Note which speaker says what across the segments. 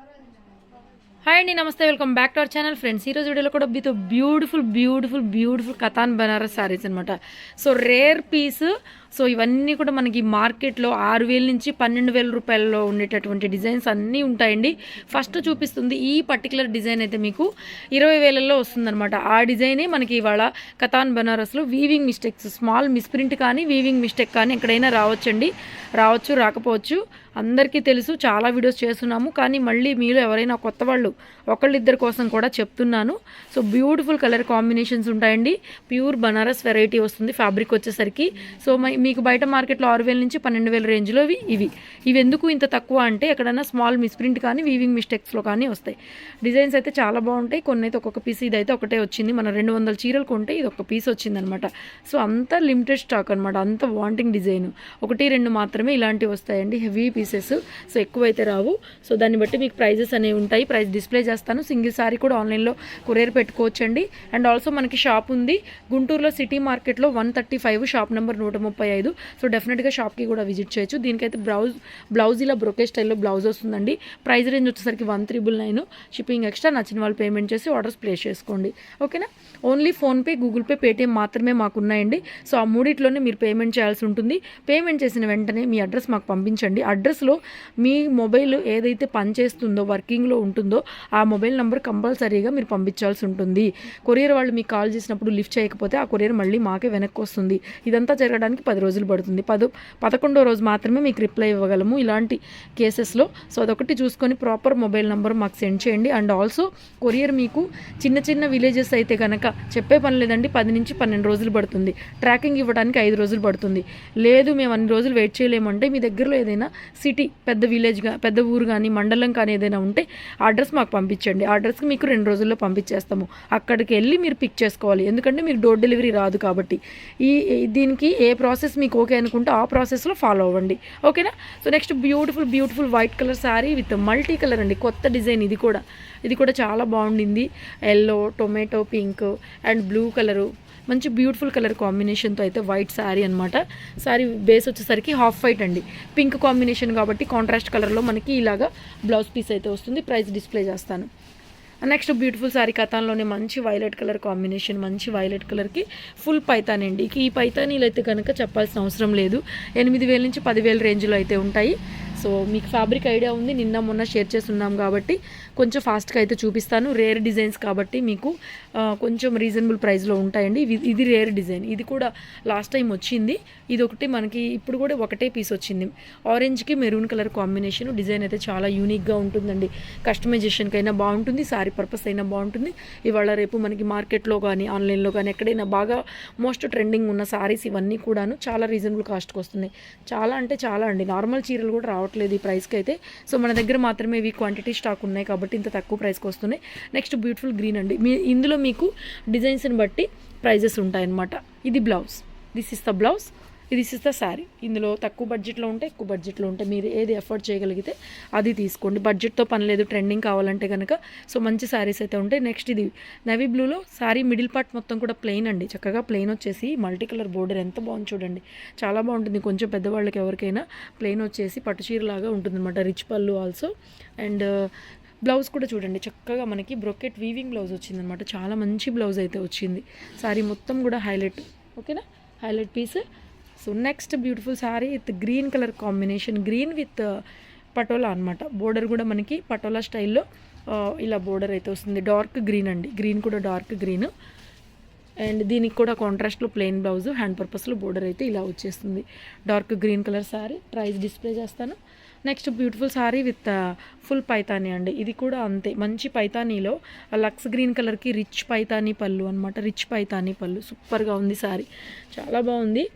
Speaker 1: 살아야 되잖아요. Hi అండి నమస్తే welcome back to our channel friends ఈరోజు వీడియోలో కూడా మీతో beautiful beautiful beautiful katan Banaras saris అనమాట సో రేర్ పీస్ సో ఇవన్నీ కూడా మనకి మార్కెట్లో ఆరు వేల నుంచి పన్నెండు వేల రూపాయల్లో ఉండేటటువంటి డిజైన్స్ అన్నీ ఉంటాయండి. ఫస్ట్ చూపిస్తుంది ఈ పర్టికులర్ డిజైన్ అయితే మీకు. ఇరవై వేలలో వస్తుందన్నమాట. ఆ డిజైనే మనకి ఇవాళ కథాన్ బనారస్లో వీవింగ్ మిస్టేక్స్ స్మాల్ మిస్ప్రింట్ కానీ వీవింగ్ మిస్టేక్ కానీ ఎక్కడైనా రావచ్చండి. రావచ్చు రాకపోవచ్చు. అందరికీ తెలుసు చాలా వీడియోస్ చేస్తున్నాము. కానీ మళ్ళీ మీరు ఎవరైనా కొత్త కొత్త వాళ్ళు ఒకళ్ళిద్దరి కోసం కూడా చెప్తున్నాను. సో బ్యూటిఫుల్ కలర్ కాంబినేషన్స్ ఉంటాయండి. ప్యూర్ బనారస్ వెరైటీ వస్తుంది ఫ్యాబ్రిక్ వచ్చేసరికి. సో మీకు బయట మార్కెట్లో ఆరు వేల నుంచి పన్నెండు వేల రేంజ్లో ఇవి ఇవి. ఇవి ఎందుకు ఇంత తక్కువ అంటే ఎక్కడైనా స్మాల్ మిస్ప్రింట్ కానీ వీవింగ్ మిస్టేక్స్లో కానీ వస్తాయి. డిజైన్స్ అయితే చాలా బాగుంటాయి. కొన్ని అయితే ఒక్కొక్క పీస్ ఇదైతే ఒకటే వచ్చింది. మన రెండు వందల చీరలు కొంటే ఇది ఒక పీస్ వచ్చిందనమాట. సో అంత లిమిటెడ్ స్టాక్ అనమాట. అంత వాంటింగ్ డిజైన్ ఒకటి రెండు మాత్రమే ఇలాంటివి వస్తాయండి. హెవీ పీసెస్ సో ఎక్కువ అయితే రావు. సో దాన్ని బట్టి మీకు ప్రైజెస్ అనేవి ఉంటాయి. ప్రైస్ డిస్ప్లే చేస్తాను. సింగిల్ సారీ కూడా ఆన్లైన్లో కొరియర్ పెట్టుకోవచ్చండి. అండ్ ఆల్సో మనకి షాప్ ఉంది. గుంటూరులో సిటీ మార్కెట్లో one thirty five shop number నూట ముప్పై ఐదు. సో డెఫినెట్గా షాప్కి కూడా విజిట్ చేయొచ్చు. దీనికైతే బ్లౌజ్ బ్లౌజ్ ఇలా బ్రొకే స్టైల్లో బ్లౌజ్ వస్తుందండి. ప్రైస్ రేంజ్ వచ్చేసరికి one triple nine shipping extra నచ్చిన వాళ్ళు పేమెంట్ చేసి ఆర్డర్స్ ప్లేస్ చేసుకోండి. ఓకేనా only PhonePe Google Pay Paytm మాత్రమే మాకు ఉన్నాయండి. సో ఆ మూడిట్లోనే మీరు పేమెంట్ చేయాల్సి ఉంటుంది. పేమెంట్ చేసిన వెంటనే మీ అడ్రస్ మాకు పంపించండి. అడ్రస్లో మీ మొబైల్ ఏదైతే పనిచేస్తుందో వర్కింగ్లో ఉంటుందో ఆ మొబైల్ నెంబర్ కంపల్సరీగా మీరు పంపించాల్సి ఉంటుంది. కొరియర్ వాళ్ళు మీకు కాల్ చేసినప్పుడు లిఫ్ట్ చేయకపోతే ఆ కొరియర్ మళ్ళీ మాకే వెనక్కి వస్తుంది. ఇదంతా జరగడానికి పది రోజులు పడుతుంది. పదు పదకొండో రోజు మాత్రమే మీకు రిప్లై ఇవ్వగలము ఇలాంటి కేసెస్లో సో అదొకటి చూసుకొని ప్రాపర్ మొబైల్ నెంబర్ మాకు సెండ్ చేయండి. అండ్ ఆల్సో కొరియర్ మీకు చిన్న చిన్న విలేజెస్ అయితే కనుక చెప్పే పని లేదండి. పది నుంచి పన్నెండు రోజులు పడుతుంది. ట్రాకింగ్ ఇవ్వడానికి ఐదు రోజులు పడుతుంది. లేదు మేము అన్ని రోజులు వెయిట్ చేయలేమంటే మీ దగ్గరలో ఏదైనా సిటీ పెద్ద విలేజ్గా పెద్ద ఊరు కానీ మండలం కానీ ఏదైనా ఉంటే అడ్రస్ మాకు పంపించండి. ఆ అడ్రస్కి మీకు రెండు రోజుల్లో పంపించేస్తాము. అక్కడికి వెళ్ళి మీరు పిక్ చేసుకోవాలి. ఎందుకంటే మీకు డోర్ డెలివరీ రాదు కాబట్టి. ఈ- దీనికి ఏ ప్రాసెస్ మీకు ఓకే అనుకుంటే ఆ ప్రాసెస్లో ఫాలో అవ్వండి. ఓకేనా? So next beautiful beautiful white colour sari with multi colour అండి. కొత్త డిజైన్ ఇది కూడా. ఇది కూడా చాలా బాగుండింది. Yellow tomato pink and blue colour. మంచి బ్యూటిఫుల్ కలర్ కాంబినేషన్తో అయితే వైట్ శారీ అనమాట శారీ బేస్ వచ్చేసరికి హాఫ్ వైట్ అండి. పింక్ కాంబినేషన్ కాబట్టి కాంట్రాస్ట్ కలర్లో మనకి ఇలాగా బ్లౌజ్ పీస్ అయితే వస్తుంది. ప్రైస్ డిస్ప్లే చేస్తాను. నెక్స్ట్ బ్యూటిఫుల్ శారీ కథాన్లోనే మంచి వైలెట్ కలర్ కాంబినేషన్ మంచి వైలెట్ కలర్కి ఫుల్ పైతాన్ అండి. ఈ పైతానీలు అయితే కనుక చెప్పాల్సిన అవసరం లేదు. ఎనిమిది వేల నుంచి పదివేల రేంజ్లో అయితే ఉంటాయి. సో మీకు ఫ్యాబ్రిక్ ఐడియా ఉంది. నిన్న మొన్న షేర్ చేస్తున్నాం కాబట్టి కొంచెం ఫాస్ట్గా అయితే చూపిస్తాను. రేర్ డిజైన్స్ కాబట్టి మీకు కొంచెం రీజనబుల్ ప్రైస్లో ఉంటాయండి. ఇది ఇది రేర్ డిజైన్ ఇది కూడా లాస్ట్ టైం వచ్చింది. ఇది ఒకటి మనకి ఇప్పుడు కూడా ఒకటే పీస్ వచ్చింది. ఆరెంజ్కి మెరూన్ కలర్ కాంబినేషన్ డిజైన్ అయితే చాలా యూనిక్గా ఉంటుందండి. కస్టమైజేషన్కి అయినా బాగుంటుంది. శారీ పర్పస్ అయినా బాగుంటుంది. ఇవాళ రేపు మనకి మార్కెట్లో కానీ ఆన్లైన్లో కానీ ఎక్కడైనా బాగా మోస్ట్ ట్రెండింగ్ ఉన్న శారీస్ ఇవన్నీ కూడాను చాలా రీజనబుల్ కాస్ట్కి వస్తున్నాయి. చాలా అంటే చాలా అండి. నార్మల్ చీరలు కూడా రావట్లేదు ఈ ప్రైస్కి అయితే. సో మన దగ్గర మాత్రమే ఇవి క్వాంటిటీ స్టాక్ ఉన్నాయి కాబట్టి ఇంత తక్కువ ప్రైస్కి వస్తున్నాయి. నెక్స్ట్ బ్యూటిఫుల్ గ్రీన్ అండి. మీ ఇందులో మీకు డిజైన్స్ని బట్టి ప్రైజెస్ ఉంటాయన్నమాట. ఇది blouse this is the blouse this is the sari ఇందులో తక్కువ బడ్జెట్లో ఉంటే ఎక్కువ బడ్జెట్లో ఉంటే మీరు ఏది ఎఫోర్డ్ చేయగలిగితే అది తీసుకోండి. బడ్జెట్తో పని లేదు ట్రెండింగ్ కావాలంటే కనుక సో మంచి శారీస్ అయితే ఉంటాయి. నెక్స్ట్ ఇది నవీ బ్లూలో శారీ మిడిల్ పార్ట్ మొత్తం కూడా ప్లెయిన్ అండి. చక్కగా ప్లెయిన్ వచ్చేసి మల్టీ కలర్ బోర్డర్ ఎంత బాగుంది చూడండి. చాలా బాగుంటుంది. కొంచెం పెద్దవాళ్ళకి ఎవరికైనా ప్లెయిన్ వచ్చేసి పట్టు చీరలాగా ఉంటుంది రిచ్ పళ్ళు ఆల్సో అండ్ బ్లౌజ్ కూడా చూడండి చక్కగా మనకి బ్రొకెట్ వీవింగ్ బ్లౌజ్ వచ్చిందనమాట. చాలా మంచి బ్లౌజ్ అయితే వచ్చింది. శారీ మొత్తం కూడా హైలైట్ ఓకేనా? Highlight piece so next beautiful sari with green colour combination green with patola అనమాట. బోర్డర్ కూడా మనకి పటోలా స్టైల్లో uh, ఇలా బోర్డర్ అయితే వస్తుంది. డార్క్ గ్రీన్ అండి. గ్రీన్ కూడా డార్క్ గ్రీన్ అండ్ దీనికి కూడా కాంట్రాస్ట్లో ప్లెయిన్ బ్లౌజ్ హ్యాండ్ పర్పస్లో బోర్డర్ అయితే ఇలా వచ్చేస్తుంది. Dark green colour sari price display చేస్తాను. Next beautiful sari with full Paithani అండి. ఇది కూడా అంతే. మంచి పైతానీలో లక్స్ గ్రీన్ కలర్కి రిచ్ పైతానీ పళ్ళు అనమాట రిచ్ పైతానీ పళ్ళు. సూపర్గా ఉంది శారీ చాలా బాగుంది.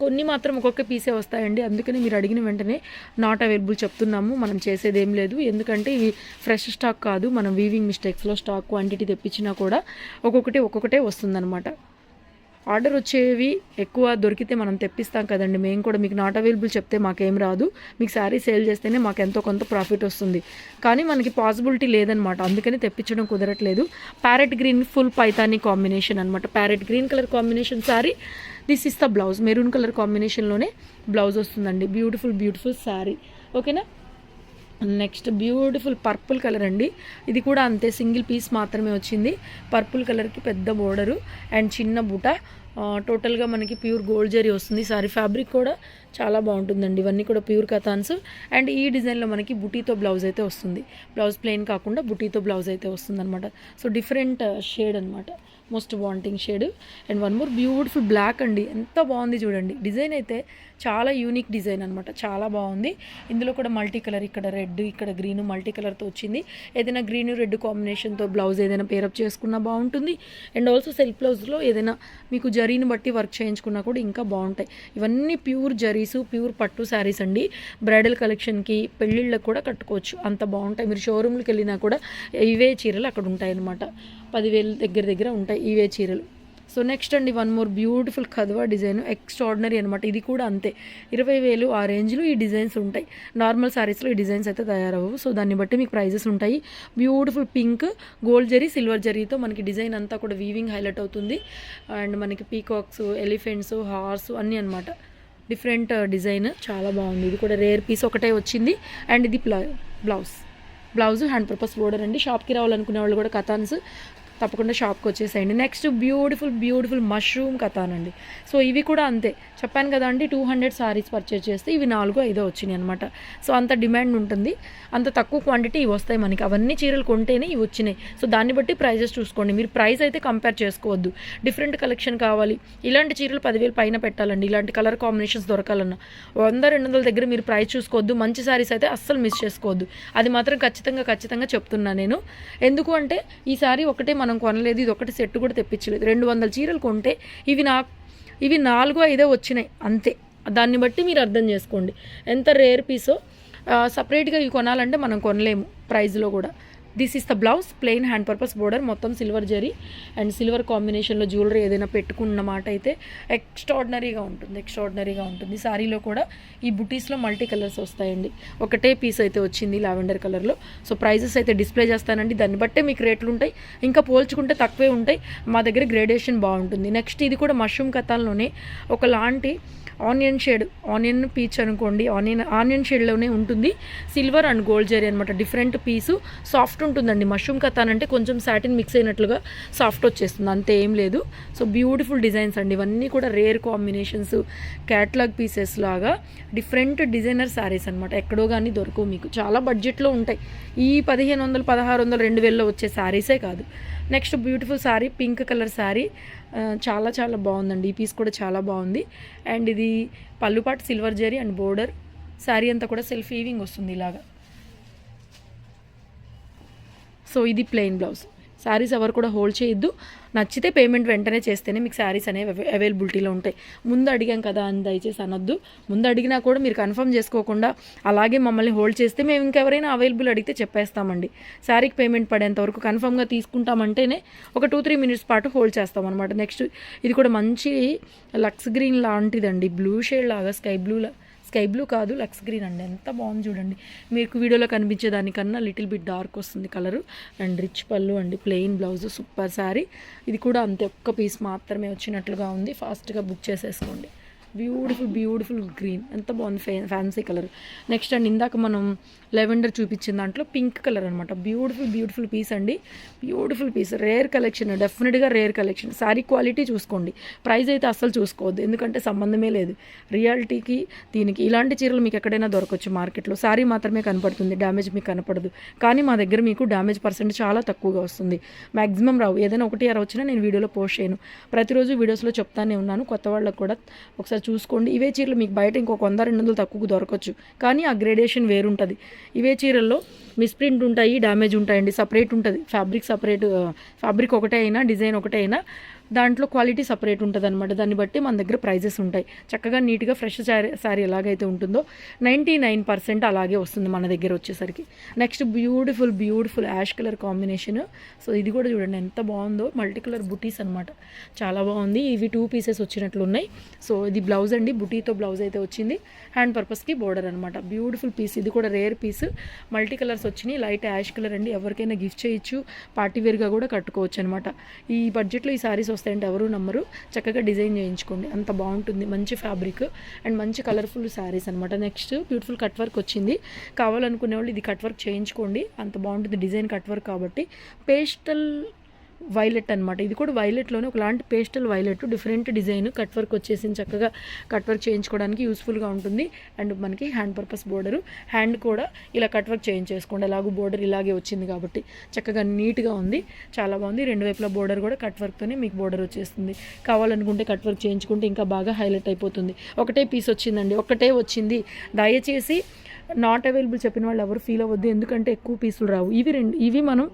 Speaker 1: కొన్ని మాత్రం ఒక్కొక్క పీసే వస్తాయండి. అందుకని మీరు అడిగిన వెంటనే నాట్ అవైలబుల్ చెప్తున్నాము. మనం చేసేది ఏం లేదు. ఎందుకంటే ఇవి ఫ్రెష్ స్టాక్ కాదు. మనం వీవింగ్ మిస్టేక్స్లో స్టాక్ క్వాంటిటీ తెప్పించినా కూడా ఒక్కొక్కటి ఒక్కొక్కటే వస్తుందన్నమాట. ఆర్డర్ వచ్చేవి ఎక్కువ దొరికితే మనం తెప్పిస్తాం కదండి. మేము కూడా మీకు నాట్ అవైలబుల్ చెప్తే మాకేం రాదు. మీకు శారీ సేల్ చేస్తేనే మాకు ఎంతో కొంత ప్రాఫిట్ వస్తుంది. కానీ మనకి పాసిబిలిటీ లేదనమాట. అందుకని తెప్పించడం కుదరట్లేదు. Parrot green full Paithani combination అనమాట parrot green colour combination sari. This is the blouse maroon colour కాంబినేషన్లోనే blouse వస్తుందండి. Beautiful beautiful sari. ఓకేనా నెక్స్ట్ బ్యూటిఫుల్ పర్పుల్ కలర్ అండి. ఇది కూడా అంతే సింగిల్ పీస్ మాత్రమే వచ్చింది. పర్పుల్ కలర్కి పెద్ద బోర్డరు అండ్ చిన్న బుట. టోటల్గా మనకి ప్యూర్ గోల్డ్ జరీ వస్తుంది. సారీ ఫ్యాబ్రిక్ కూడా చాలా బాగుంటుందండి. ఇవన్నీ కూడా ప్యూర్ కథాన్స్. అండ్ ఈ డిజైన్లో మనకి బుటీతో బ్లౌజ్ అయితే వస్తుంది. బ్లౌజ్ ప్లెయిన్ కాకుండా బుటీతో బ్లౌజ్ అయితే వస్తుందన్నమాట. సో డిఫరెంట్ uh, షేడ్ అనమాట most wanting shade. And one more beautiful black అండి. ఎంత బాగుంది చూడండి. డిజైన్ అయితే చాలా యూనిక్ డిజైన్ అనమాట చాలా బాగుంది. ఇందులో కూడా మల్టీ కలర్ ఇక్కడ రెడ్ ఇక్కడ గ్రీన్ మల్టీ కలర్తో వచ్చింది. ఏదైనా గ్రీన్ రెడ్ కాంబినేషన్తో బ్లౌజ్ ఏదైనా పేరప్ చేసుకున్నా బాగుంటుంది. అండ్ ఆల్సో సెల్ఫ్ బ్లౌజ్లో ఏదైనా మీకు జరీని బట్టి వర్క్ చేయించుకున్నా కూడా ఇంకా బాగుంటాయి. ఇవన్నీ ప్యూర్ జరీ జరీసు ప్యూర్ పట్టు శారీస్ అండి. బ్రైడల్ కలెక్షన్కి పెళ్ళిళ్ళకి కూడా కట్టుకోవచ్చు. అంత బాగుంటాయి. మీరు షోరూమ్కి వెళ్ళినా కూడా ఇవే చీరలు అక్కడ ఉంటాయి అన్నమాట. పదివేలు దగ్గర దగ్గర ఉంటాయి ఇవే చీరలు. సో నెక్స్ట్ అండి one more beautiful kadwa design extraordinary అనమాట ఇది కూడా అంతే. ఇరవై వేలు ఆ రేంజ్లో ఈ డిజైన్స్ ఉంటాయి. నార్మల్ శారీస్లో ఈ డిజైన్స్ అయితే తయారవు సో దాన్ని బట్టి మీకు ప్రైజెస్ ఉంటాయి. Beautiful pink gold zari silver జరీతో మనకి డిజైన్ అంతా కూడా వీవింగ్ హైలైట్ అవుతుంది. అండ్ మనకి పీకాక్స్ ఎలిఫెంట్స్ హార్స్ అన్నీ అనమాట డిఫరెంట్ డిజైన్. చాలా బాగుంది. ఇది కూడా రేర్ పీస్ ఒకటే వచ్చింది. అండ్ ఇది blouse. Blouse hand purpose border అండి. షాప్కి రావాలనుకునే వాళ్ళు కూడా కథాన్స్ తప్పకుండా షాప్కి వచ్చేసేయండి. నెక్స్ట్ బ్యూటిఫుల్ బ్యూటిఫుల్ మష్రూమ్ కథానండి. సో ఇవి కూడా అంతే. చెప్పాను కదా అండి టూ హండ్రెడ్ సారీస్ పర్చేజ్ చేస్తే ఇవి నాలుగు ఐదో వచ్చినాయి అనమాట సో అంత డిమాండ్ ఉంటుంది. అంత తక్కువ క్వాంటిటీ ఇవి వస్తాయి మనకి. అవన్నీ చీరలు కొంటేనే ఇవి వచ్చినాయి. సో దాన్ని బట్టి ప్రైజెస్ చూసుకోండి. మీరు ప్రైస్ అయితే కంపేర్ చేసుకోవద్దు. డిఫరెంట్ కలెక్షన్ కావాలి. ఇలాంటి చీరలు పదివేలు పైన పెట్టాలండి. ఇలాంటి కలర్ కాంబినేషన్స్ దొరకాలన్నా. వంద రెండు వందల దగ్గర మీరు ప్రైస్ చూసుకోవద్దు. మంచి సారీస్ అయితే అస్సలు మిస్ చేసుకోవద్దు. అది మాత్రం ఖచ్చితంగా ఖచ్చితంగా చెప్తున్నా నేను. ఎందుకు అంటే ఈ సారీ ఒకటే మనం మనం కొనలేదు ఇది ఒకటి సెట్ కూడా తెప్పించలేదు. రెండు వందల చీరలు కొంటే ఇవి నా ఇవి నాలుగో ఐదో వచ్చినాయి అంతే. దాన్ని బట్టి మీరు అర్థం చేసుకోండి. ఎంత రేర్ పీసో సపరేట్గా ఇవి కొనాలంటే మనం కొనలేము ప్రైస్లో కూడా. This is the blouse plain hand purpose border మొత్తం సిల్వర్ జరీ అండ్ సిల్వర్ కాంబినేషన్లో జ్యువెలరీ ఏదైనా పెట్టుకున్న మాట అయితే ఎక్స్ట్రాడినరీగా ఉంటుంది ఎక్స్ట్రాడినరీగా ఉంటుంది. సారీలో కూడా ఈ బుటీస్లో మల్టీ కలర్స్ వస్తాయండి. ఒకటే పీస్ అయితే వచ్చింది లావెండర్ కలర్లో సో ప్రైజెస్ అయితే డిస్ప్లే చేస్తానండి. దాన్ని బట్టే మీకు రేట్లు ఉంటాయి. ఇంకా పోల్చుకుంటే తక్కువే ఉంటాయి. మా దగ్గర గ్రేడేషన్ బాగుంటుంది. నెక్స్ట్ ఇది కూడా మష్రూమ్ కథాల్లోనే ఒకలాంటి ఆనియన్ షేడ్ ఆనియన్ పీచ్ అనుకోండి. ఆనియన్ ఆనియన్ షేడ్లోనే ఉంటుంది. సిల్వర్ అండ్ గోల్డ్ జరీ అనమాట డిఫరెంట్ పీసు. సాఫ్ట్ ఉంటుందండి. మష్రూమ్ కథాన్ అంటే కొంచెం సాటిన్ మిక్స్ అయినట్లుగా సాఫ్ట్ వచ్చేస్తుంది. అంతే ఏం లేదు. సో బ్యూటిఫుల్ డిజైన్స్ అండి. ఇవన్నీ కూడా రేర్ కాంబినేషన్స్ క్యాట్లాగ్ పీసెస్ లాగా డిఫరెంట్ డిజైనర్ శారీస్ అనమాట ఎక్కడో కానీ దొరకవు మీకు. చాలా బడ్జెట్లో ఉంటాయి. ఈ పదిహేను వందలు పదహారు వందలు రెండు వేలలో వచ్చే శారీసే కాదు. Next beautiful sari pink colour sari చాలా చాలా బాగుందండి. ఈ పీస్ కూడా చాలా బాగుంది. అండ్ ఇది పళ్ళుపాటు silver zari and border. Sari అంతా కూడా సెల్ఫ్ వీవింగ్ వస్తుంది ఇలాగా. సో ఇది ప్లెయిన్ బ్లౌజ్. శారీస్ ఎవరు కూడా హోల్డ్ చేయొద్దు. నచ్చితే పేమెంట్ వెంటనే చేస్తేనే మీకు శారీస్ అనేవి అవైలబిలిటీలో ఉంటాయి. ముందు అడిగాం కదా అని దయచేసి అనొద్దు. ముందు అడిగినా కూడా మీరు కన్ఫర్మ్ చేసుకోకుండా అలాగే మమ్మల్ని హోల్డ్ చేస్తే మేము ఇంకెవరైనా అవైలబుల్ అడిగితే చెప్పేస్తామండి. శారీకి పేమెంట్ పడేంత వరకు కన్ఫర్మ్గా తీసుకుంటామంటేనే ఒక టూ త్రీ మినిట్స్ పాటు హోల్డ్ చేస్తాం అనమాట నెక్స్ట్ ఇది కూడా మంచి లక్స్ గ్రీన్ లాంటిదండి. బ్లూ షేడ్ లాగా స్కై బ్లూ స్కై బ్లూ కాదు లక్స్ గ్రీన్ అండి. ఎంత బాగుంది చూడండి. మీకు వీడియోలో కనిపించే దానికన్నా లిటిల్ బిట్ డార్క్ వస్తుంది కలరు. అండ్ రిచ్ పళ్ళు అండి ప్లెయిన్ బ్లౌజ్ సూపర్ శారీ. ఇది కూడా అంతే ఒక్క పీస్ మాత్రమే వచ్చినట్లుగా ఉంది. ఫాస్ట్గా బుక్ చేసేసుకోండి. బ్యూటిఫుల్ బ్యూటిఫుల్ గ్రీన్ ఎంత బాగుంది ఫే ఫ్యాన్సీ కలర్ నెక్స్ట్ అండ్ ఇందాక మనం లెవెండర్ చూపించిన దాంట్లో పింక్ కలర్ అనమాట బ్యూటిఫుల్ బ్యూటిఫుల్ పీస్ అండి. బ్యూటిఫుల్ పీస్ రేర్ కలెక్షన్ డెఫినెట్గా రేర్ కలెక్షన్ శారీ క్వాలిటీ చూసుకోండి. ప్రైస్ అయితే అస్సలు చూసుకోవద్దు. ఎందుకంటే సంబంధమే లేదు. రియాలిటీకి దీనికి ఇలాంటి చీరలు మీకు ఎక్కడైనా దొరకవచ్చు మార్కెట్లో. శారీ మాత్రమే కనపడుతుంది. డ్యామేజ్ మీకు కనపడదు. కానీ మా దగ్గర మీకు డ్యామేజ్ పర్సెంట్ చాలా తక్కువగా వస్తుంది. మ్యాక్సిమం రావు. ఏదైనా ఒకటి అర వచ్చినా నేను వీడియోలో పోస్ట్ చేయను. ప్రతిరోజు వీడియోస్లో చెప్తానే ఉన్నాను. కొత్త వాళ్ళకు కూడా ఒకసారి చూసుకోండి. ఇవే చీరలు మీకు బయట ఇంకొక వంద రెండు వందలు తక్కువ దొరకచ్చు. కానీ ఆ గ్రేడేషన్ వేరుంటుంది. ఇవే చీరల్లో మిస్ప్రింట్ ఉంటాయి డ్యామేజ్ ఉంటాయండి. సపరేట్ ఉంటుంది. ఫ్యాబ్రిక్ సపరేట్ ఫ్యాబ్రిక్ ఒకటే అయినా డిజైన్ ఒకటే అయినా దాంట్లో క్వాలిటీ సపరేట్ ఉంటుంది అనమాట దాన్ని బట్టి మన దగ్గర ప్రైజెస్ ఉంటాయి. చక్కగా నీట్గా ఫ్రెష్ శారీ శారీ ఎలాగైతే ఉంటుందో నైంటీ నైన్ పర్సెంట్ అలాగే వస్తుంది మన దగ్గర వచ్చేసరికి. Next beautiful beautiful ash colour combination. So ఇది కూడా చూడండి ఎంత బాగుందో. మల్టీ కలర్ బుటీస్ అనమాట చాలా బాగుంది. ఇవి టూ పీసెస్ వచ్చినట్లు ఉన్నాయి. సో ఇది బ్లౌజ్ అండి. బుటీతో బ్లౌజ్ అయితే వచ్చింది. హ్యాండ్ పర్పస్కి బోర్డర్ అనమాట బ్యూటిఫుల్ పీస్. ఇది కూడా రేర్ పీస్. మల్టీ కలర్స్ వచ్చినాయి. లైట్ యాష్ కలర్ అండి. ఎవరికైనా గిఫ్ట్ చేయొచ్చు. పార్టీవేర్గా కూడా కట్టుకోవచ్చు అనమాట ఈ బడ్జెట్లో ఈ సారీస్ వస్తాయంటే ఎవరు నమ్మరు. చక్కగా డిజైన్ చేయించుకోండి. అంత బాగుంటుంది. మంచి ఫ్యాబ్రిక్ అండ్ మంచి కలర్ఫుల్ శారీస్ అనమాట నెక్స్ట్ బ్యూటిఫుల్ కట్ వర్క్ వచ్చింది. కావాలనుకునే వాళ్ళు ఇది కట్ వర్క్ చేయించుకోండి. అంత బాగుంటుంది డిజైన్ కట్ వర్క్ కాబట్టి. పేస్టల్ వైలెట్ అనమాట ఇది కూడా వైలెట్లోనే ఒకలాంటి pastel violet different design cut work వచ్చేసింది చక్కగా. కట్ వర్క్ చేయించుకోవడానికి యూస్ఫుల్గా ఉంటుంది. అండ్ మనకి హ్యాండ్ పర్పస్ బోర్డరు హ్యాండ్ కూడా ఇలా కట్ వర్క్ చేయించేసుకోండి. అలాగూ బోర్డర్ ఇలాగే వచ్చింది కాబట్టి చక్కగా నీట్గా ఉంది. చాలా బాగుంది. రెండు వైపుల బోర్డర్ కూడా కట్ వర్క్తోనే మీకు బోర్డర్ వచ్చేస్తుంది. కావాలనుకుంటే కట్ వర్క్ చేయించుకుంటే ఇంకా బాగా హైలైట్ అయిపోతుంది. ఒకటే పీస్ వచ్చిందండి. ఒకటే వచ్చింది. దయచేసి నాట్ అవైలబుల్ చెప్పిన వాళ్ళు ఎవరు ఫీల్ అవ్వద్దు. ఎందుకంటే ఎక్కువ పీసులు రావు. ఇవి రెండు ఇవి మనం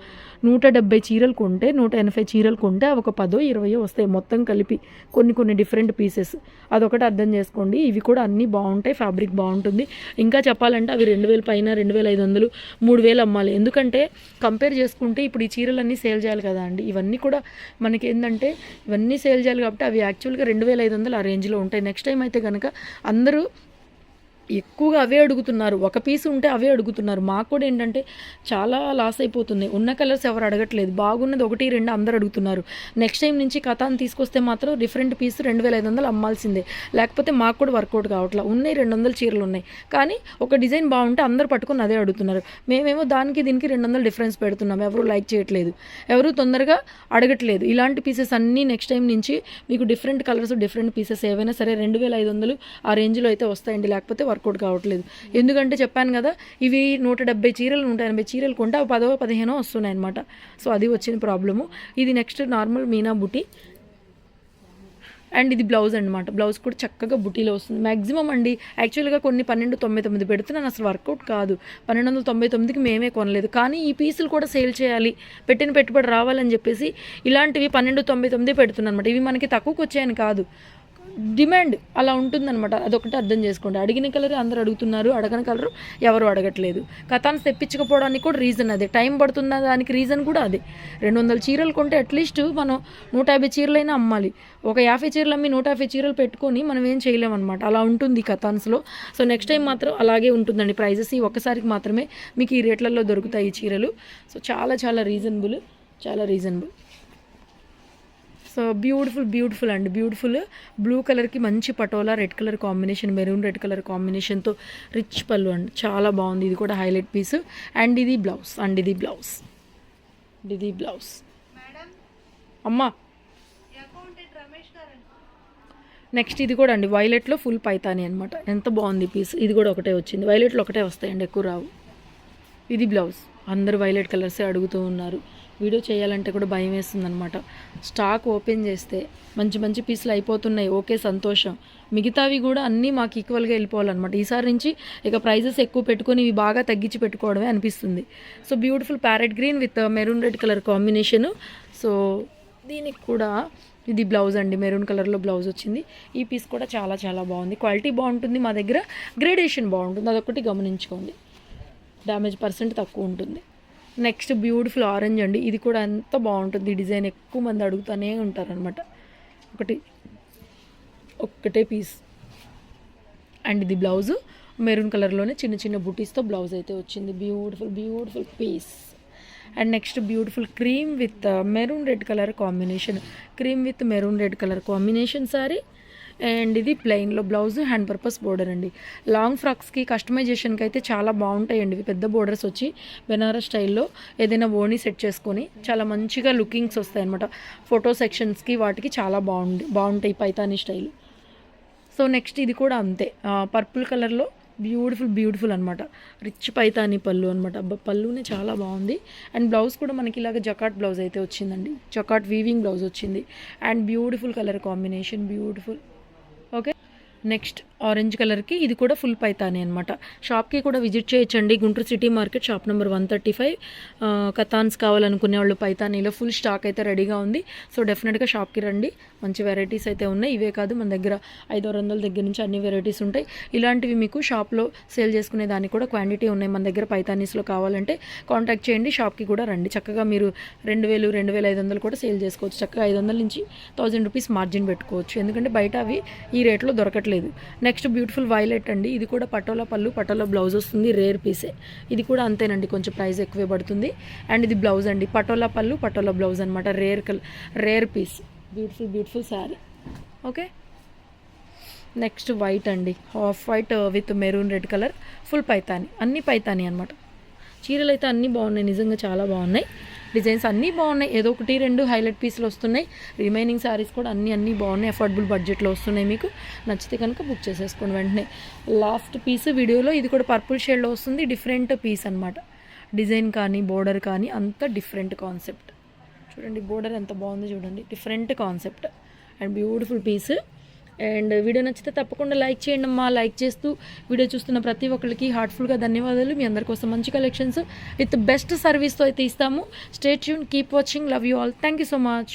Speaker 1: నూట డెబ్బై చీరలు కొంటే నూట ఎనభై చీరలు కొంటే అవి ఒక పదో ఇరవయో వస్తాయి మొత్తం కలిపి కొన్ని కొన్ని డిఫరెంట్ పీసెస్ అదొకటి అర్థం చేసుకోండి. ఇవి కూడా అన్నీ బాగుంటాయి ఫ్యాబ్రిక్ బాగుంటుంది. ఇంకా చెప్పాలంటే అవి రెండు వేల పైన రెండు వేల ఐదు వందలు మూడు వేలు అమ్మాలి. ఎందుకంటే కంపేర్ చేసుకుంటే ఇప్పుడు ఈ చీరలన్నీ సేల్ చేయాలి కదా అండి. ఇవన్నీ కూడా మనకి ఏంటంటే ఇవన్నీ సేల్ చేయాలి కాబట్టి అవి యాక్చువల్గా రెండు వేల ఐదు వందలు ఆ రేంజ్లో ఉంటాయి. నెక్స్ట్ టైం అయితే కనుక అందరూ ఎక్కువగా అవే అడుగుతున్నారు. ఒక పీస్ ఉంటే అవే అడుగుతున్నారు. మాకు కూడా ఏంటంటే చాలా లాస్ అయిపోతున్నాయి ఉన్న కలర్స్ ఎవరు అడగట్లేదు. బాగున్నది ఒకటి రెండు అందరు అడుగుతున్నారు. నెక్స్ట్ టైం నుంచి కథాన్ని తీసుకొస్తే మాత్రం డిఫరెంట్ పీస్ రెండు వేల ఐదు వందలు అమ్మాల్సిందే. లేకపోతే మాకు కూడా వర్కౌట్ కావట్లేదు ఉన్నాయి రెండు వందల చీరలు ఉన్నాయి. కానీ ఒక డిజైన్ బాగుంటే అందరు పట్టుకుని అదే అడుగుతున్నారు. మేమేమో దానికి దీనికి రెండు వందలు డిఫరెన్స్ పెడుతున్నాం. ఎవరు లైక్ చేయట్లేదు. ఎవరు తొందరగా అడగట్లేదు. ఇలాంటి పీసెస్ అన్నీ నెక్స్ట్ టైం నుంచి మీకు డిఫరెంట్ కలర్స్ డిఫరెంట్ పీసెస్ ఏవైనా సరే రెండు వేల ఐదు వందలు ఆ రేంజ్లో అయితే వస్తాయండి. లేకపోతే వర్కౌట్ కావట్లేదు. ఎందుకంటే చెప్పాను కదా ఇవి నూట డెబ్బై చీరలు నూట ఎనభై చీరలు కొంటే అవి పదో పదిహేనో వస్తున్నాయి అనమాట సో అది వచ్చిన ప్రాబ్లము. ఇది next normal Meena buti. And ఇది బ్లౌజ్ అనమాట బ్లౌజ్ కూడా చక్కగా బుటీలో వస్తుంది. మ్యాక్సిమం అండి యాక్చువల్గా కొన్ని పన్నెండు తొంభై తొమ్మిది పెడుతున్నాను అసలు వర్కౌట్ కాదు. పన్నెండు వందల తొంభై తొమ్మిదికి మేమే కొనలేదు. కానీ ఈ పీసులు కూడా సేల్ చేయాలి. పెట్టిన పెట్టుబడి రావాలని చెప్పేసి ఇలాంటివి పన్నెండు తొంభై తొమ్మిది పెడుతున్నాను అనమాట ఇవి మనకి తక్కువకి వచ్చాయని కాదు. డిమాండ్ అలా ఉంటుందన్నమాట. అదొకటి అర్థం చేసుకోండి. అడిగిన కలర్ అందరు అడుగుతున్నారు అడగని కలర్ ఎవరు అడగట్లేదు. కథాన్స్ తెప్పించకపోవడానికి కూడా రీజన్ అదే. టైం పడుతున్న దానికి రీజన్ కూడా అదే. రెండు వందల చీరలు కొంటే అట్లీస్ట్ మనం నూట యాభై చీరలైనా అమ్మాలి. ఒక యాభై చీరలు అమ్మి నూట యాభై చీరలు పెట్టుకొని మనం ఏం చేయలేమన్నమాట. అలా ఉంటుంది కథాన్స్లో. సో నెక్స్ట్ టైం మాత్రం అలాగే ఉంటుందండి. ప్రైజెస్ ఈ ఒక్కసారికి మాత్రమే మీకు ఈ రేట్లలో దొరుకుతాయి ఈ చీరలు. సో చాలా చాలా రీజనబుల్ చాలా రీజనబుల్ సో బ్యూటిఫుల్ బ్యూటిఫుల్ అండి. బ్యూటిఫుల్. బ్లూ కలర్కి మంచి patola red colour combination maroon red colour కాంబినేషన్తో రిచ్ పళ్ళు అండి. చాలా బాగుంది. ఇది కూడా హైలైట్ పీస్. అండ్ ఇది బ్లౌజ్. అండ్ ఇది బ్లౌజ్. ఇది బ్లౌజ్. అమ్మా. నెక్స్ట్ ఇది కూడా అండి. వైలెట్లో ఫుల్ పైతాని అనమాట ఎంత బాగుంది పీస్. ఇది కూడా ఒకటే వచ్చింది. వైలెట్లో ఒకటే వస్తాయండి. ఎక్కువ రావు. ఇది బ్లౌజ్. అందరూ వైలెట్ కలర్సే అడుగుతూ ఉన్నారు. వీడియో చేయాలంటే కూడా భయం వేస్తుందన్నమాట. స్టాక్ ఓపెన్ చేస్తే మంచి మంచి పీసులు అయిపోతున్నాయి. ఓకే సంతోషం. మిగతావి కూడా అన్నీ మాకు ఈక్వల్గా వెళ్ళిపోవాలన్నమాట. ఈసారి నుంచి ఇక ప్రైజెస్ ఎక్కువ పెట్టుకొని ఇవి బాగా తగ్గించి పెట్టుకోవడమే అనిపిస్తుంది. So beautiful parrot green with maroon red colour combination so దీనికి కూడా ఇది బ్లౌజ్ అండి. మెరూన్ కలర్లో బ్లౌజ్ వచ్చింది. ఈ పీస్ కూడా చాలా చాలా బాగుంది. క్వాలిటీ బాగుంటుంది మా దగ్గర. గ్రేడేషన్ బాగుంటుంది. అదొకటి గమనించుకోండి. డ్యామేజ్ పర్సెంట్ తక్కువ ఉంటుంది. నెక్స్ట్ బ్యూటిఫుల్ ఆరెంజ్ అండి. ఇది కూడా ఎంత బాగుంటుంది. డిజైన్ ఎక్కువ మంది అడుగుతూనే ఉంటారనమాట ఒకటి ఒక్కటే పీస్. అండ్ ఇది బ్లౌజు. మెరూన్ కలర్లోనే చిన్న చిన్న బుటీస్తో బ్లౌజ్ అయితే వచ్చింది. Beautiful beautiful piece. And next beautiful cream with maroon red colour combination. Cream with maroon red colour combination sari. And ఇది ప్లెయిన్లో బ్లౌజ్ హ్యాండ్ పర్పస్ బోర్డర్ అండి. లాంగ్ ఫ్రాక్స్కి కస్టమైజేషన్కి అయితే చాలా బాగుంటాయండి. ఇవి పెద్ద బోర్డర్స్ వచ్చి బెనారస్ స్టైల్లో ఏదైనా ఓణి సెట్ చేసుకొని చాలా మంచిగా లుకింగ్స్ వస్తాయి అనమాట ఫోటో సెక్షన్స్కి వాటికి చాలా బాగుంది బాగుంటాయి పైతానీ స్టైల్ సో నెక్స్ట్ ఇది కూడా అంతే. పర్పుల్ కలర్లో బ్యూటిఫుల్ బ్యూటిఫుల్ అనమాట రిచ్ పైతాని పళ్ళు అనమాట పళ్ళునే చాలా బాగుంది. అండ్ బ్లౌజ్ కూడా మనకి ఇలాగ జకాట్ బ్లౌజ్ అయితే వచ్చిందండి. జకాట్ వీవింగ్ బ్లౌజ్ వచ్చింది. And beautiful colour combination beautiful okay next orange కలర్కి ఇది కూడా ఫుల్ పైతానే అనమాట షాప్కి కూడా విజిట్ చేయొచ్చండి. Guntur city market shop number one thirty five. Katans కావాలనుకునే వాళ్ళు పైతానీలో ఫుల్ స్టాక్ అయితే రెడీగా ఉంది. సో డెఫినెట్గా షాప్కి రండి. మంచి వెరైటీస్ అయితే ఉన్నాయి. ఇవే కాదు మన దగ్గర ఐదు ఆరు వందల దగ్గర నుంచి అన్ని వెరైటీస్ ఉంటాయి. ఇలాంటివి మీకు షాప్లో సేల్ చేసుకునే దానికి కూడా క్వాంటిటీ ఉన్నాయి మన దగ్గర పైతానీస్లో కావాలంటే. కాంటాక్ట్ చేయండి. షాప్కి కూడా రండి. చక్కగా మీరు రెండు వేలు రెండు వేల ఐదు వందలు కూడా సేల్ చేసుకోవచ్చు. చక్కగా ఐదు వందల నుంచి థౌజండ్ రూపీస్ మార్జిన్ పెట్టుకోవచ్చు. ఎందుకంటే బయట అవి ఈ రేట్లో దొరకట్లేదు. నెక్స్ట్ బ్యూటిఫుల్ వైలెట్ అండి. ఇది కూడా పటోలా పళ్ళు పటోలా బ్లౌజ్ వస్తుంది రేర్ పీసే. ఇది కూడా అంతేనండి కొంచెం ప్రైస్ ఎక్కువే పడుతుంది. అండ్ ఇది బ్లౌజ్ అండి పటోలా పళ్ళు పటోలా బ్లౌజ్ అనమాట రేర్ కల్ rare piece. Beautiful beautiful sari. Okay? Next white అండి half white with maroon red colour full Paithani అన్ని పైతాని అనమాట చీరలు అయితే అన్నీ బాగున్నాయి. నిజంగా చాలా బాగున్నాయి. డిజైన్స్ అన్నీ బాగున్నాయి. ఏదో ఒకటి రెండు హైలైట్ పీసులు వస్తున్నాయి. రిమైనింగ్ శారీస్ కూడా అన్నీ అన్నీ బాగున్నాయి. అఫోర్డబుల్ బడ్జెట్లో వస్తున్నాయి మీకు. నచ్చితే కనుక బుక్ చేసేసుకోండి వెంటనే. లాస్ట్ పీస్ వీడియోలో ఇది కూడా పర్పుల్ షేడ్లో వస్తుంది. డిఫరెంట్ పీస్ అనమాట డిజైన్ కానీ బోర్డర్ కానీ అంత డిఫరెంట్ కాన్సెప్ట్ చూడండి బోర్డర్ ఎంత బాగుందో చూడండి. Different concept and beautiful piece and video నచ్చితే తప్పకుండా లైక్ చేయండి అమ్మా. లైక్ చేస్తూ వీడియో చూస్తున్న ప్రతి ఒక్కరికి హార్ట్ఫుల్గా ధన్యవాదాలు. మీ అందరి కోసం మంచి కలెక్షన్స్ విత్ బెస్ట్ సర్వీస్తో అయితే ఇస్తాము. Stay Yoon keep watching love you all thank you so much